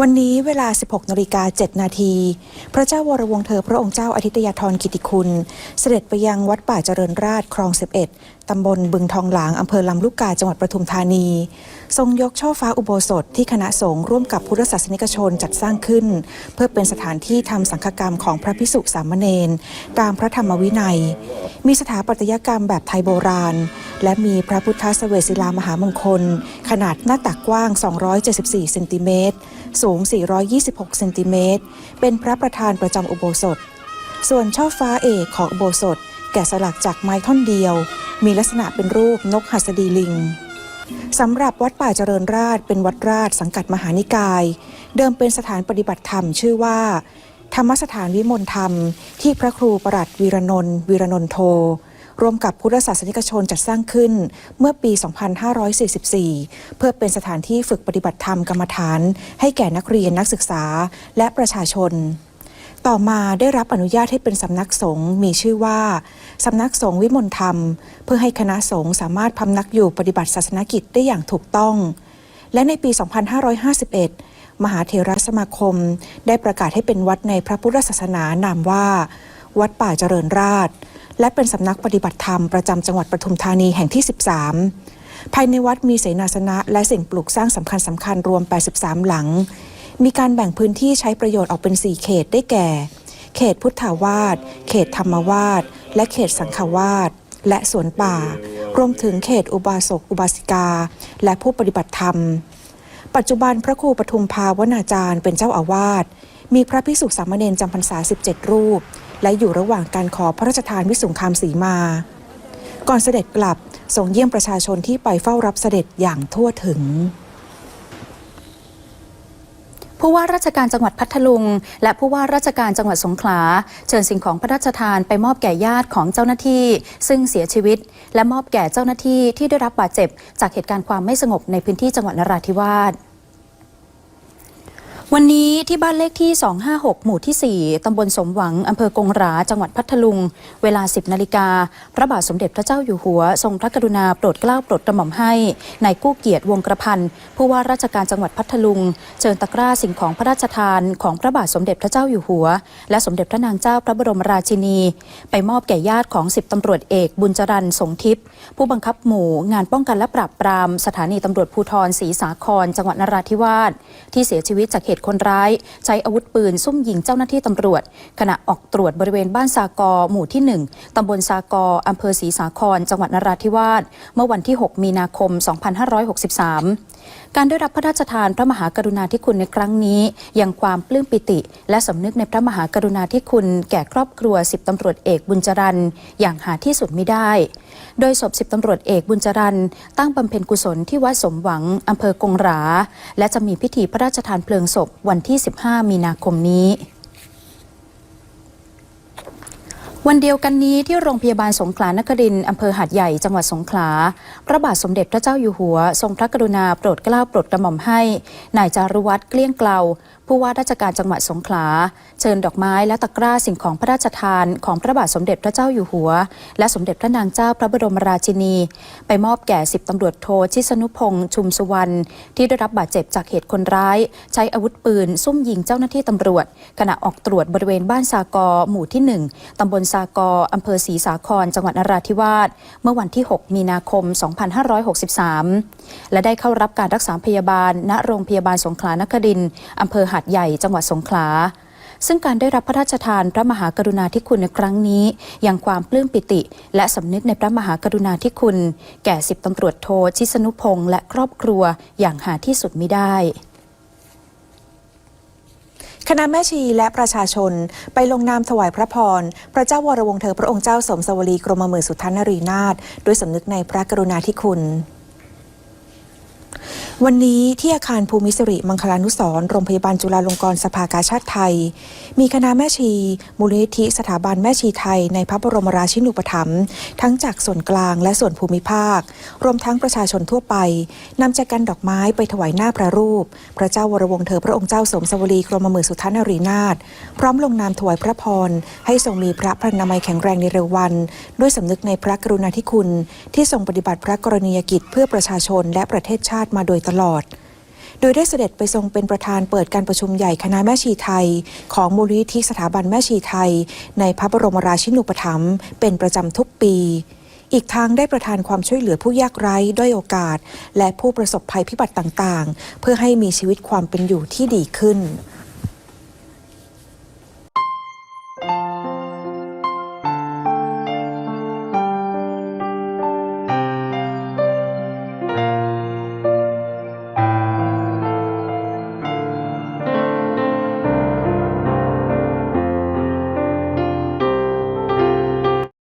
วันนี้เวลา 16นาฬิกา7นาที พระเจ้าวรวงศ์เธอพระองค์เจ้าอาทิตยาธรกิติคุณ เสด็จไปยังวัดป่าเจริญราษฎร์คลอง 11 ตำบลบึงทองหลาง อำเภอลำลูกกาจังหวัดปทุมธานี ทรงยกช่อฟ้าอุโบสถที่คณะสงฆ์ร่วมกับพุทธศาสนิกชนจัดสร้างขึ้น เพื่อเป็นสถานที่ทำสังฆกรรมของพระพิสุสามเณรตามพระธรรมวินัย มีสถาปัตยกรรมแบบไทยโบราณ และมีพระพุทธเสวสศิลามหามงคล ขนาดหน้าตักกว้าง 274เซนติเมตรสูง 426เซนติเมตรเป็นพระประธานประจำอุโบสถ ส่วนช่อฟ้าเอกของอุโบสถ แกะสลักจากไม้ท่อนเดียว มีลักษณะเป็นรูปนกหัสดีลิง สำหรับวัดป่าเจริญราษฎร์เป็นวัดราชสังกัดมหานิกาย เดิมเป็นสถานปฏิบัติธรรมชื่อว่า ธรรมสถานวิมลธรรม ที่พระครูประหลัดวีรนนท์วีรนนโทร่วมกับพุทธศาสนิกชนจัดสร้างขึ้นเมื่อปี 2544 เพื่อเป็นสถานที่ฝึกปฏิบัติธรรมกรรมฐาน ให้แก่นักเรียนนักศึกษาและประชาชน ต่อมาได้รับอนุญาตให้เป็นสำนักสงฆ์มีชื่อว่า สำนักสงฆ์วิมลธรรม เพื่อให้คณะสงฆ์สามารถพำนักอยู่ปฏิบัติศาสนกิจได้อย่างถูกต้อง และในปี 2551 มหาเถรสมาคม ได้ประกาศให้เป็นวัดในพระพุทธศาสนานามว่า วัดป่าเจริญราษฎร์และเป็นสำนักปฏิบัติธรรมประจำจังหวัดปทุมธานีแห่งที่ 13 ภายในวัดมีเสนาสนะและสิ่งปลูกสร้างสำคัญสำคัญรวม 83 หลัง มีการแบ่งพื้นที่ใช้ประโยชน์ออกเป็น 4 เขตได้แก่ เขตพุทธาวาสเขตธรรมวาสและเขตสังฆวาสและสวนป่า รวมถึงเขตอุบาสกอุบาสิกา และผู้ปฏิบัติธรรม ปัจจุบันพระครูปทุมภาวนาจารย์เป็นเจ้าอาวาสมีพระภิกษุสามเณรจำพรรษา 17 รูป และอยู่ระหว่างการขอพระราชทานวิสุงคามสีมา ก่อนเสด็จกลับทรงเยี่ยมประชาชนที่ไปเฝ้ารับเสด็จอย่างทั่วถึง ผู้ว่าราชการจังหวัดพัทลุง และผู้ว่าราชการจังหวัดสงขลา เชิญสิ่งของพระราชทานไปมอบแก่ญาติของเจ้าหน้าที่ ซึ่งเสียชีวิต และมอบแก่เจ้าหน้าที่ที่ได้รับบาดเจ็บ จากเหตุการณ์ความไม่สงบในพื้นที่จังหวัดนราธิวาส วันนี้ที่บ้านเลขที่ 256 หมู่ที่ 4 ตำบลสมหวัง อำเภอกงรา จังหวัดพัทลุง เวลา 10 นาฬิกา พระบาทสมเด็จพระเจ้าอยู่หัว ทรงพระกรุณาโปรดเกล้าโปรดกระหม่อมให้นายกู้เกียรติวงกระพันผู้ว่าราชการจังหวัดพัทลุง เชิญตะกร้าสิ่งของพระราชทานของพระบาทสมเด็จพระเจ้าอยู่หัว และสมเด็จพระนางเจ้าพระบรมราชินี ไปมอบแก่ญาติของ 10ตำรวจเอกบุญจรันสงทิพย์ผู้บังคับหมู่ งานป้องกันและปราบปราม สถานีตำรวจภูธรศรีสาคร จังหวัดนราธิวาสที่เสียชีวิตจากเหตุคนร้าย ใช้อาวุธปืนซุ่มยิงเจ้าหน้าที่ตำรวจ ขณะออกตรวจบริเวณบ้านซากอหมู่ที่ 1 ตำบลซากออำเภอศรีสาคร จังหวัดนราธิวาส เมื่อวันที่ 6 มีนาคม 2563 การได้รับพระราชทานพระมหากรุณาธิคุณในครั้งนี้ ยังความปลื้มปิติ และสำนึกในพระมหากรุณาธิคุณแก่ครอบครัวสิบตำรวจเอกบุญจรันอย่างหาที่สุดมิได้ โดยศพสิบตำรวจเอกบุญจรันตั้งบำเพ็ญกุศลที่วัดสมหวังอำเภอกงหรา และจะมีพิธีพระราชทานเพลิงศพวันที่ 15 มีนาคมนี้ วันเดียวกันนี้ที่โรงพยาบาลสงขลานครินทร์อำเภอหาดใหญ่จังหวัดสงขลา พระบาทสมเด็จพระเจ้าอยู่หัว ทรงพระกรุณาโปรดเกล้าโปรดกระหม่อมให้ นายจารุวัตรเกลี้ยงเกลาผู้ว่าราชการจังหวัดสงขลา เชิญดอกไม้และตะกร้าสิ่งของพระราชทานของพระบาทสมเด็จพระเจ้าอยู่หัว และสมเด็จพระนางเจ้าพระบรมราชินี ไปมอบแก่สิบตำรวจโทชิสนุพงษ์ชุมสุวรรณที่ได้รับบาดเจ็บจากเหตุคนร้าย ใช้อาวุธปืน ซุ่มยิงเจ้าหน้าที่ตำรวจ ขณะออกตรวจบริเวณบ้านซากอหมู่ที่ 1 ตำบลซากออำเภอศรีสาคร จังหวัดนราธิวาส เมื่อวันที่ 6 มีนาคม 2563 และได้เข้ารับการรักษาพยาบาล ณ โรงพยาบาลสงขลานครินอำเภอหาดใหญ่ จังหวัดสงขลา ซึ่งการได้รับพระราชทานพระมหากรุณาธิคุณในครั้งนี้ยังความปลื้มปิติ และสำนึกในพระมหากรุณาธิคุณ แก่สิบตำรวจโทชิสนุพงษ์และครอบครัวอย่างหาที่สุดมิได้ คณะแม่ชีและประชาชนไปลงนามถวายพระพร พระเจ้าวรวงเธอพระองค์เจ้าสมสวรีกรมหมื่นสุทันนรีนาถด้วยสำนึกในพระกรุณาธิคุณ วันนี้ที่อาคารภูมิสิริมังคลานุสรณ์โรงพยาบาลจุฬาลงกรณ์สภากาชาติไทย มีคณะแม่ชี มูลนิธิสถาบันแม่ชีไทย ในพระบรมราชินูปถัมภ์ทั้งจากส่วนกลางและส่วนภูมิภาค รวมทั้งประชาชนทั่วไปนำจากกันดอกไม้ไปถวายหน้าพระรูป พระเจ้าวรวงเธอพระองค์เจ้าสมสวรีกรมหมื่นสุทันนรีนาถพร้อมลงนามถวายพระพรให้ทรงมีพระพรรณนามัยแข็งแรงในเร็ววัน ด้วยสำนึกในพระกรุณาธิคุณ ที่ทรงปฏิบัติพระกรณียกิจเพื่อประชาชนและประเทศชาติมาโดยตลอดโดยได้เสด็จไปทรงเป็นประธานเปิดการประชุมใหญ่คณะแม่ชีไทย ของมูลนิธิสถาบันแม่ชีไทย ในพระบรมราชินูปถัมภ์เป็นประจำทุกปี อีกทางได้ประทานความช่วยเหลือผู้ยากไร้ด้อยโอกาส และผู้ประสบภัยพิบัติต่างๆ เพื่อให้มีชีวิตความเป็นอยู่ที่ดีขึ้น